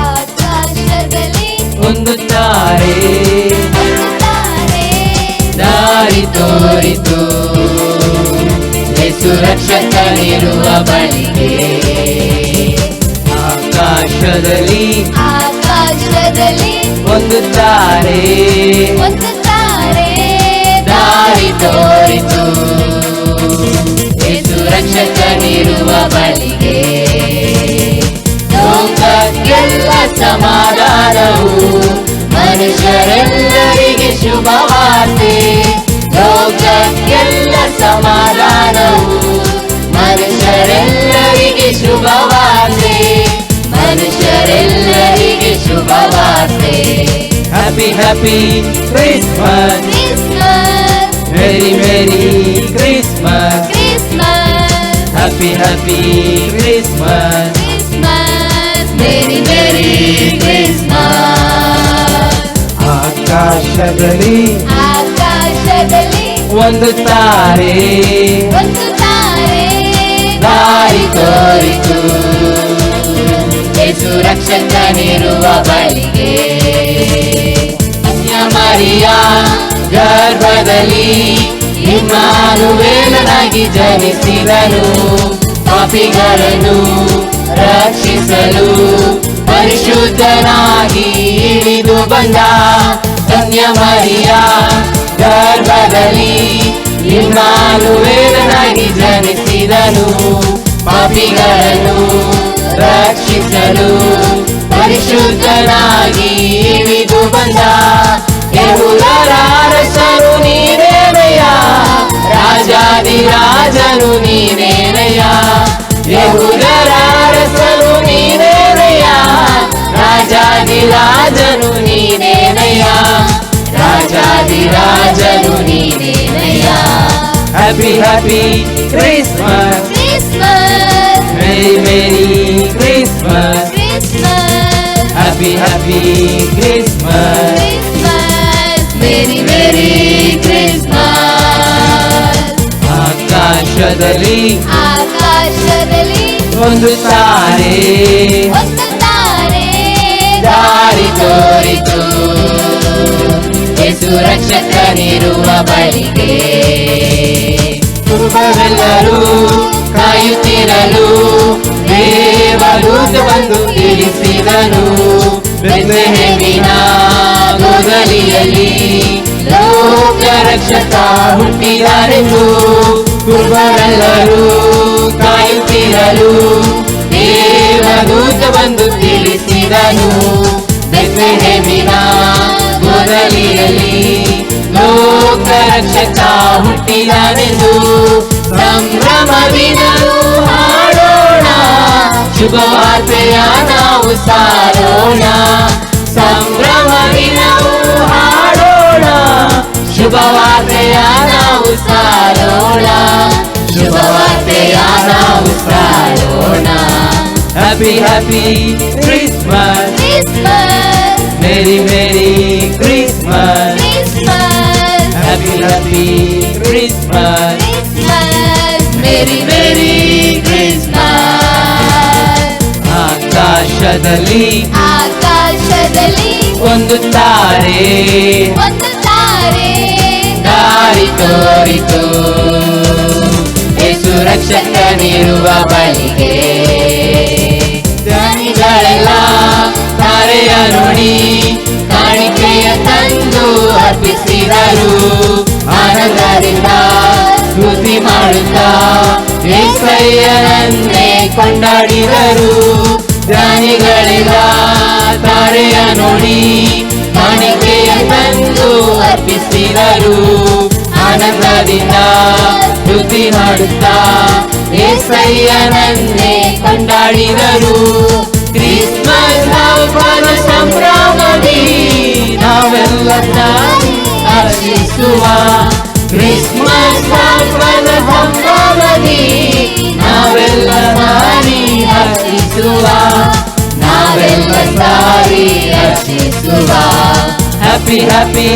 ಆಕಾಶದಲ್ಲಿ ಹೊಂದುತ್ತಾರೆ ಒಂದು ತಾರೆ. ದಾರಿ ತೋರಿತು. ರಕ್ಷಕನಿರುವ ಬಳಿಗೆ. ಆಕಾಶದಲ್ಲಿ ಆಕಾಶದಲ್ಲಿ ಒಂದು ತಾರೆ. ಒಂದು ತಾರೆ. ದಾರಿ ತೋರಿತು. ರಕ್ಷಕನಿರುವ ಬಳಿಗೆ. ಮನುಷ್ಯರೆಲ್ಲರಿಗೆ ಶುಭವಾರ್ತೆ ಲೋಕಕ್ಕೆಲ್ಲ ಸಮಾಧಾನವು ಮನುಷ್ಯರೆಲ್ಲರಿಗೆ ಶುಭವಾರ್ತೆ ಮನುಷ್ಯರೆಲ್ಲರಿಗೆ ಶುಭವಾರ್ತೆ happy happy Christmas Christmas very very Christmas Christmas happy happy Christmas Christmas very very ಆಕಾಶದಲ್ಲಿ. ಆಕಾಶದಲ್ಲಿ ಒಂದು ತಾರೆ. ಒಂದು ತಾರೆ. ದಾರಿ ತೋರಿತು. ಯೇಸು ರಕ್ಷಕನಿರುವ ಬಳಿಗೆ ಮರಿಯ ಗರ್ಭದಲ್ಲಿ ಇಮ್ಮಾನುವೇಲನಾಗಿ ಜನಿಸಿದನು. ಪಾಪಿಗಳನ್ನು ರಕ್ಷಿಸಲು ಪರಿಶುದ್ಧನಾಗಿ ಇಳಿದು ಬಂದ ಧನ್ಯ ಮರಿಯ ಗರ್ಭದಲ್ಲಿ ಇಮ್ಮಾನುವೇಲನಾಗಿ ಜನಿಸಿದನು ಪಾಪಿಗಳನ್ನು ರಕ್ಷಿಸಲು ಪರಿಶುದ್ಧನಾಗಿ ಇಳಿದು ಬಂದ ಯಹುದರ ಅರಸನು ರಾಜಾದಿರಾಜನು ನೀನೇನಯ್ಯ? Happy happy Christmas Christmas merry merry Christmas Christmas happy happy Christmas Christmas merry merry Christmas ಆಕಾಶದಲ್ಲಿ ಆಕಾಶದಲ್ಲಿ ಒಂದು ತಾರೆ. ಒಂದು ತಾರೆ. ದಾರಿ ತೋರಿತು. ಯೇಸು ರಕ್ಷಕನಿರುವ ಬಳಿಗೆ ಕುಟುಂಬವೆಲ್ಲರೂ ಕಾಯುತ್ತಿರಲು ದೇವದೂತ ಬಂದು ತಿಳಿಸಿದನು. ಬೆತ್ಲೆಹೇಮಿನ ಗೋದಲಿಯಲ್ಲಿ ಲೋಕ ರಕ್ಷಕ ಹುಟ್ಟಿದರೆಂದು ಕುರುಬರೆಲ್ಲರೂ ಕಾಯುತ್ತಿರಲು ದೇವದೂತ ಬಂದು ತಿಳಿಸಿದನು. ಬೆತ್ಲೆಹೇಮಿನ ರಕ್ಷಕ ಹುಟ್ಟಿದನೆಂದು ಸಂಭ್ರಮವಿನಲು ಹಾಡೋಣ ಶುಭವಾರ್ತೆಯ ನಾವು ಸಾರೋಣ ಸಂಭ್ರಮವಿನವು ಹಾಡೋಣ ಶುಭವಾರ್ತೆಯ ನಾವು ಸಾರೋಣ ಶುಭವಾರ್ತೆಯ ನಾವು ಸಾರೋಣ ಹ್ಯಾಪಿ ಹ್ಯಾಪಿ ಕ್ರಿಸ್ಮಸ್ ಕ್ರಿಸ್ಮಸ್ ಆಕಾಶದಲ್ಲಿ. ಆಕಾಶದಲ್ಲಿ ಒಂದು ತಾರೆ. ಒಂದು ತಾರೆ. ದಾರಿ ತೋರಿತು. ಯೇಸು ರಕ್ಷಕನಿರುವ ಬಳಿಗೆ. ಧ್ವನಿಗಳೆಲ್ಲ ತಾರೆಯ ನೋಡಿ ಕಾಣಿಕೆಯ ತಂದು ಅರ್ಪಿಸಿದರು. ಆನಂದದಿಂದ ಸ್ತುತಿ ಮಾಡುತ್ತಾ ಏಸಯ್ಯನನ್ನೇ ಕೊಂಡಾಡಿದರು. ನೋಡಿ ಕಾಣಿಕೆಯ ತಂದು ಅರ್ಪಿಸಿದರು. ಆನಂದದಿಂದ ಸ್ತುತಿ ಮಾಡುತ್ತಾ ಏಸಯ್ಯನನ್ನೇ ಕೊಂಡಾಡಿದರು. ಕ್ರಿಸ್ಮಸ್ ಹಬ್ಬದ ಸಂಭ್ರಮದಿ ನಾವೆಲ್ಲ ಹರ್ಷಿಸುವ ಕ್ರಿಸ್ಮಸ್ ಹಬ್ಬದ ಸಂಭ್ರಮದಿ ನಾವೆಲ್ಲ ನಾನಿ ಆಶಿಸುವ ನಾವೆಲ್ಲ ತಾಯಿ ಹರ್ಷಿಸುವ happy happy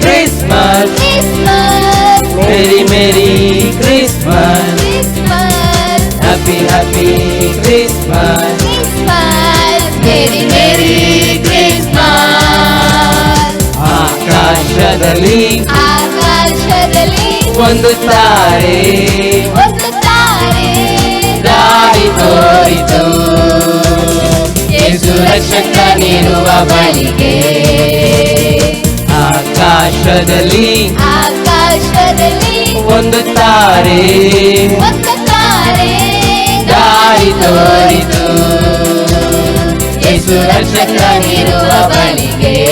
Christmas Christmas merry merry Christmas Christmas happy happy Christmas Christmas very merry merry Christmas ಆಕಾಶದಲ್ಲಿ ಆಕಾಶದಲ್ಲಿ ಒಂದು ತಾರೆ ಒಂದು ರಕ್ಷಕನಿರುವ ಆಕಾಶದಲ್ಲಿ ಆಕಾಶದಲ್ಲಿ ಒಂದು ತಾರೆ. ಒಂದು ತಾರೆ. ದಾರಿ ತೋರಿತು. ಯೇಸು ರಕ್ಷಕನಿರುವ ಬಳಿಗೆ.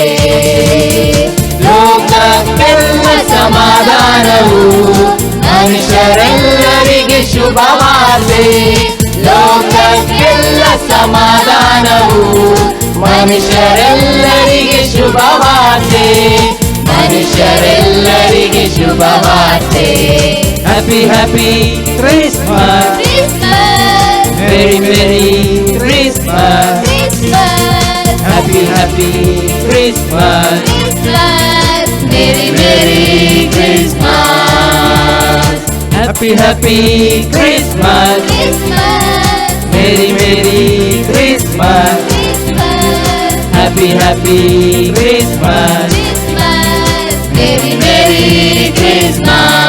ಲೋಕಕ್ಕೆಲ್ಲ ಸಮಾಧಾನವು. ಮನುಷ್ಯರೆಲ್ಲರಿಗೆ ಶುಭವಾರ್ತೆ ಲೋಕಕ್ಕೆಲ್ಲ ಸಮಾಧಾನವು ಮನುಷ್ಯರೆಲ್ಲರಿಗೆ ಶುಭವಾರ್ತೆ ಮನುಷ್ಯರೆಲ್ಲರಿಗೆ ಶುಭವಾರ್ತೆ happy happy Christmas Christmas very very Christmas Christmas happy happy Christmas Christmas happy happy Christmas. Christmas. Merry merry Christmas. Christmas. Happy happy Christmas. Christmas. Merry merry Christmas.